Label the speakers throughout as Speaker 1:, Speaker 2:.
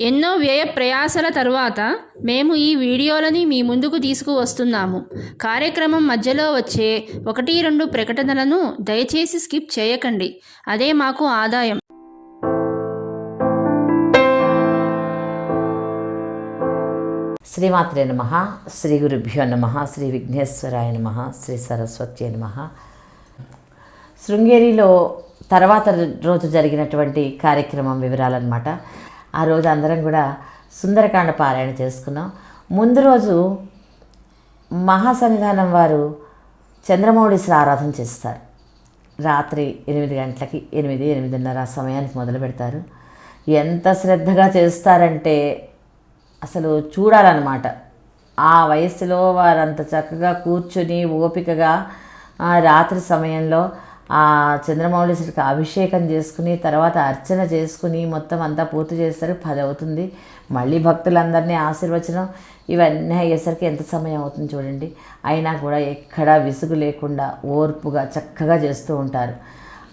Speaker 1: ఎన్నో వ్యయ ప్రయాసల తరువాత మేము ఈ వీడియోలని మీ ముందుకు తీసుకువస్తున్నాము. కార్యక్రమం మధ్యలో వచ్చే ఒకటి రెండు ప్రకటనలను దయచేసి స్కిప్ చేయకండి. అదే మాకు ఆదాయం.
Speaker 2: శ్రీమాత్రే నమ. శ్రీ గురుభ్యో నమ. శ్రీ విఘ్నేశ్వరాయ నమ. శ్రీ సరస్వతి నమ. శృంగేరిలో తర్వాత రోజు జరిగినటువంటి కార్యక్రమం వివరాలన్నమాట. ఆ రోజు అందరం కూడా సుందరకాండ పారాయణ చేసుకున్నాం. ముందు రోజు మహాసన్నిధానం వారు చంద్రమౌళీశ్వర ఆరాధన చేస్తారు. రాత్రి ఎనిమిది గంటలకి ఎనిమిది ఎనిమిదిన్నర ఆ సమయానికి మొదలు పెడతారు. ఎంత శ్రద్ధగా చేస్తారంటే అసలు చూడాలన్నమాట. ఆ వయసులో వారంత చక్కగా కూర్చుని ఓపికగా రాత్రి సమయంలో ఆ చంద్రమౌళీశ్వరికి అభిషేకం చేసుకుని తర్వాత అర్చన చేసుకుని మొత్తం అంతా పూర్తి చేస్తారు. పది అవుతుంది మళ్ళీ భక్తులందరినీ ఆశీర్వచనం ఇవన్నీ అయ్యేసరికి ఎంత సమయం అవుతుంది చూడండి. అయినా కూడా ఎక్కడా విసుగు లేకుండా ఓర్పుగా చక్కగా చేస్తూ ఉంటారు.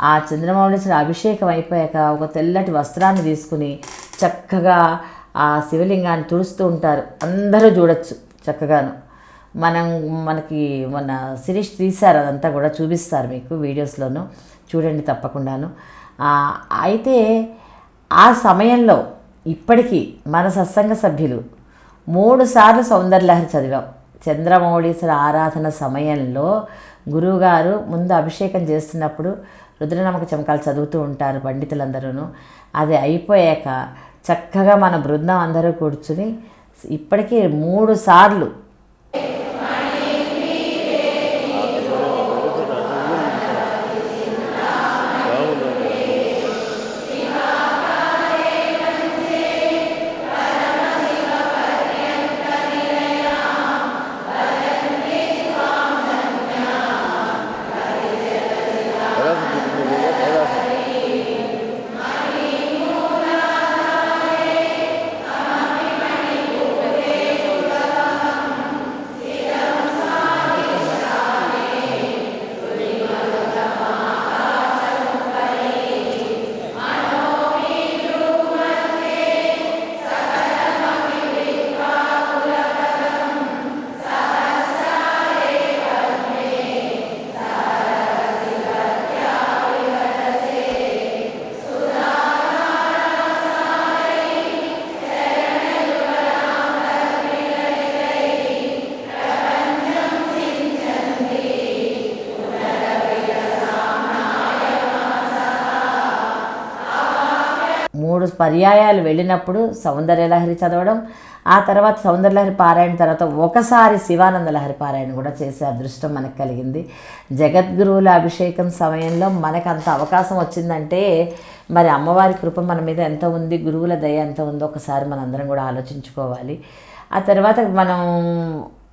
Speaker 2: ఆ చంద్రమౌళీశ్వర అభిషేకం అయిపోయాక ఒక తెల్లటి వస్త్రాన్ని తీసుకుని చక్కగా ఆ శివలింగాన్ని తుడుస్తూ ఉంటారు. అందరూ చూడొచ్చు చక్కగాను. మనం మనకి మన సిరీష్ తీశారు అదంతా కూడా చూపిస్తారు మీకు వీడియోస్లోను. చూడండి తప్పకుండాను. అయితే ఆ సమయంలో ఇప్పటికీ మన సత్సంగ సభ్యులు మూడు సార్లు సౌందర్యలహరి చదివాం. చంద్రమౌళీశ్వర ఆరాధన సమయంలో గురువుగారు ముందు అభిషేకం చేస్తున్నప్పుడు రుద్రనమక చమకాలు చదువుతూ ఉంటారు పండితులందరూ అది అయిపోయాక చక్కగా మన బృందం అందరూ కూర్చుని ఇప్పటికీ మూడు సార్లు పర్యాయాలు వెళ్ళినప్పుడు సౌందర్యలహరి చదవడం ఆ తర్వాత సౌందర్యలహరి పారాయణ తర్వాత ఒకసారి శివానంద లహరి పారాయణ కూడా చేసే అదృష్టం మనకు కలిగింది. జగద్గురువుల అభిషేకం సమయంలో మనకు అంత అవకాశం వచ్చిందంటే మరి అమ్మవారి కృప మన మీద ఎంత ఉంది గురువుల దయ ఎంత ఉందో ఒకసారి మనందరం కూడా ఆలోచించుకోవాలి. ఆ తర్వాత మనం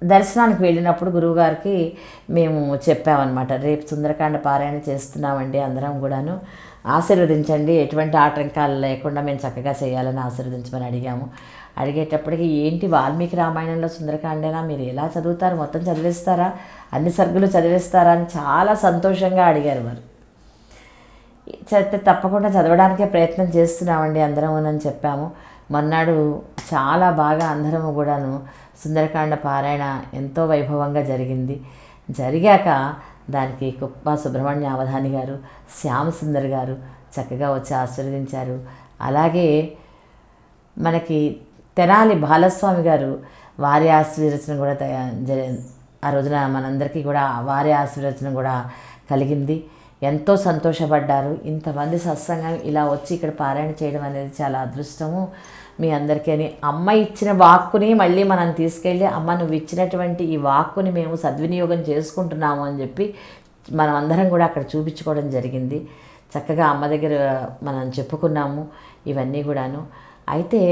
Speaker 2: దర్శనానికి వెళ్ళినప్పుడు గురువుగారికి మేము చెప్పామన్నమాట రేపు సుందరకాండ పారాయణ చేస్తున్నామండి అందరం కూడాను. ఆశీర్వదించండి ఎటువంటి ఆటంకాలు లేకుండా మేము చక్కగా చేయాలని ఆశీర్వదించమని అడిగాము. అడిగేటప్పటికి ఏంటి వాల్మీకి రామాయణంలో సుందరకాండేనా? మీరు ఎలా చదువుతారు? మొత్తం చదివేస్తారా? అన్ని సర్గులు చదివేస్తారా? అని చాలా సంతోషంగా అడిగారు వారు. చదివితే తప్పకుండా చదవడానికే ప్రయత్నం చేస్తున్నామండి అందరం అని చెప్పాము. మన్నాడు చాలా బాగా అందరము కూడాను సుందరకాండ పారాయణ ఎంతో వైభవంగా జరిగింది. జరిగాక దానికి కుప్ప సుబ్రహ్మణ్య అవధాని గారు శ్యామ సుందర్ గారు చక్కగా వచ్చి ఆశీర్వదించారు. అలాగే మనకి తెనాలి బాలస్వామి గారు వారి ఆశీర్వచనం కూడా జరి- ఆ రోజున మనందరికీ కూడా వారి ఆశీర్వచనం కూడా కలిగింది. ఎంతో సంతోషపడ్డారు. ఇంతమంది సత్సంగం ఇలా వచ్చి ఇక్కడ పారాయణ చేయడం అనేది చాలా అదృష్టము. మీ అందరికీ అని అమ్మ ఇచ్చిన వాక్కుని మళ్ళీ మనం తీసుకెళ్ళి అమ్మ నువ్వు ఇచ్చినటువంటి ఈ వాక్కుని మేము సద్వినియోగం చేసుకుంటున్నాము అని చెప్పి మనం అందరం కూడా అక్కడ చూపించుకోవడం జరిగింది. చక్కగా అమ్మ దగ్గర మనం చెప్పుకున్నాము ఇవన్నీ కూడాను. అయితే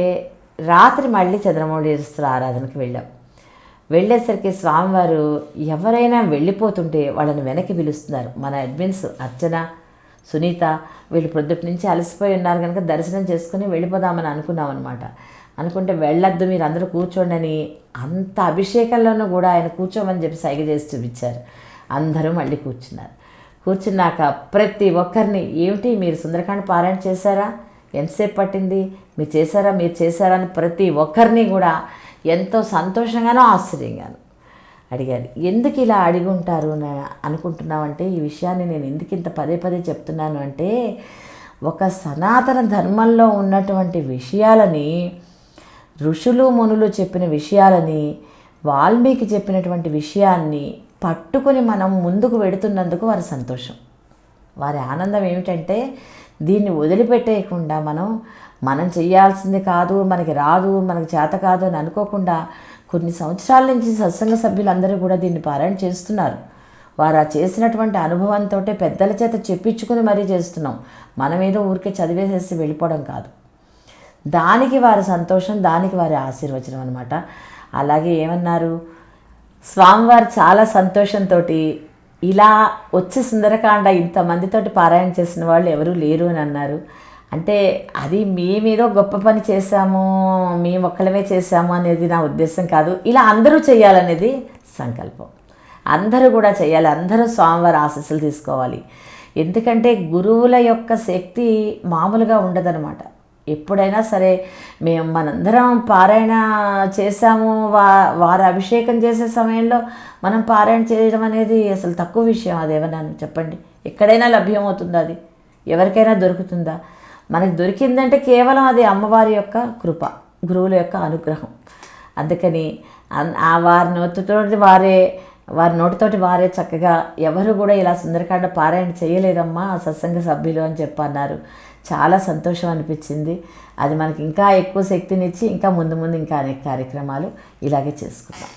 Speaker 2: రాత్రి మళ్ళీ చంద్రమౌళీశ్వర ఆరాధనకి వెళ్ళాం. వెళ్ళేసరికి స్వామివారు ఎవరైనా వెళ్ళిపోతుంటే వాళ్ళని వెనక్కి పిలుస్తున్నారు. మన అడ్మిన్స్ అర్చన సునీత వీళ్ళు ప్రొద్దుటి నుంచి అలసిపోయి ఉన్నారు కనుక దర్శనం చేసుకుని వెళ్ళిపోదామని అనుకున్నాం అనమాట అనుకుంటే వెళ్ళొద్దు మీరు అందరూ కూర్చోండి అని అంత అభిషేకంలోనూ కూడా ఆయన కూర్చోమని చెప్పి సైగ చేసి చూపించారు. అందరూ మళ్ళీ కూర్చున్నారు. కూర్చున్నాక ప్రతి ఒక్కరిని ఏమిటి మీరు సుందరకాండ పారాయణ చేశారా? ఎంతసేపు పట్టింది? మీరు చేశారా? మీరు చేశారా? అని ప్రతి ఒక్కరిని కూడా ఎంతో సంతోషంగానో ఆశ్చర్యంగాను. అడిగారు ఎందుకు ఇలా అడిగి ఉంటారు అని అనుకుంటున్నామంటే ఈ విషయాన్ని నేను ఎందుకు ఇంత పదే పదే చెప్తున్నాను అంటే ఒక సనాతన ధర్మంలో ఉన్నటువంటి విషయాలని ఋషులు మునులు చెప్పిన విషయాలని వాల్మీకి చెప్పినటువంటి విషయాన్ని పట్టుకొని మనం ముందుకు వెడుతున్నందుకు వారి సంతోషం. వారి ఆనందం ఏమిటంటే దీన్ని వదిలిపెట్టేయకుండా మనం మనం చేయాల్సింది కాదు మనకి రాదు మనకి చేత కాదు అని అనుకోకుండా కొన్ని సంవత్సరాల నుంచి సత్సంగ సభ్యులందరూ కూడా దీన్ని పారాయణ చేస్తున్నారు. వారు ఆ చేసినటువంటి అనుభవంతో పెద్దల చేత చెప్పించుకుని మరీ చేస్తున్నాం. మనమేదో ఊరికే చదివేసేసి వెళ్ళిపోవడం కాదు. దానికి వారి సంతోషం దానికి వారి ఆశీర్వచనం అనమాట అలాగే ఏమన్నారు? స్వామివారు చాలా సంతోషంతో ఇలా వచ్చి సుందరకాండ ఇంతమందితోటి పారాయణ చేసిన వాళ్ళు ఎవరూ లేరు అని అన్నారు. అంటే అది మేమేదో గొప్ప పని చేశాము మేము ఒక్కలమే చేశాము అనేది నా ఉద్దేశం కాదు. ఇలా అందరూ చేయాలనేది సంకల్పం. అందరూ కూడా చేయాలి అందరూ స్వామివారి ఆశీస్సులు తీసుకోవాలి. ఎందుకంటే గురువుల యొక్క శక్తి మామూలుగా ఉండదన్నమాట. ఎప్పుడైనా సరే మేము మనందరం పారాయణ చేశాము వా వారు అభిషేకం చేసే సమయంలో మనం పారాయణ చేయడం అనేది అసలు తక్కువ విషయం అదేమన్నా చెప్పండి. ఎక్కడైనా లభ్యమవుతుందా అది? ఎవరికైనా దొరుకుతుందా? మనకి దొరికిందంటే కేవలం అది అమ్మవారి యొక్క కృప గురువుల యొక్క అనుగ్రహం. అందుకని అన్- ఆ వారి నోటితోటి వారే వారి నోటితోటి వారే చక్కగా ఎవరు కూడా ఇలా సుందరకాండ పారాయణ చేయలేదమ్మా ఆ సత్సంగ సభ్యులు అని చెప్పన్నారు. చాలా సంతోషం అనిపించింది. అది మనకి ఇంకా ఎక్కువ శక్తినిచ్చి ఇంకా ముందు ముందు ఇంకా అనేక కార్యక్రమాలు ఇలాగే చేసుకుందాం.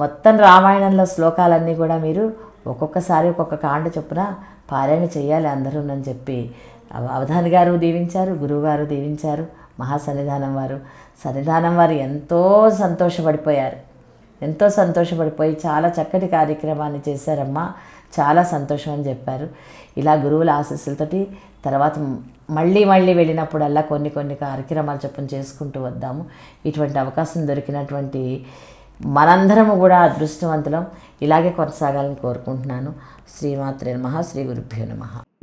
Speaker 2: మొత్తం రామాయణంలో శ్లోకాలన్నీ కూడా మీరు ఒక్కొక్కసారి ఒక్కొక్క కాండ చొప్పున పారాయణ చేయాలి అందరూ అని చెప్పి అవధాని గారు దీవించారు గురువుగారు దీవించారు మహాసన్నిధానం వారు. సన్నిధానం వారు ఎంతో సంతోషపడిపోయారు. ఎంతో సంతోషపడిపోయి చాలా చక్కటి కార్యక్రమాన్ని చేశారమ్మా. చాలా సంతోషం అని చెప్పారు. ఇలా గురువుల ఆశీస్సులతోటి తర్వాత మళ్ళీ మళ్ళీ వెళ్ళినప్పుడల్లా కొన్ని కొన్ని కార్యక్రమాలు చొప్పున చేసుకుంటూ వద్దాము. ఇటువంటి అవకాశం దొరికినటువంటి మనందరము కూడా అదృష్టవంతులం. ఇలాగే కొనసాగాలని కోరుకుంటున్నాను. శ్రీమాత్రే నమ. శ్రీ గురుభ్యో నమ.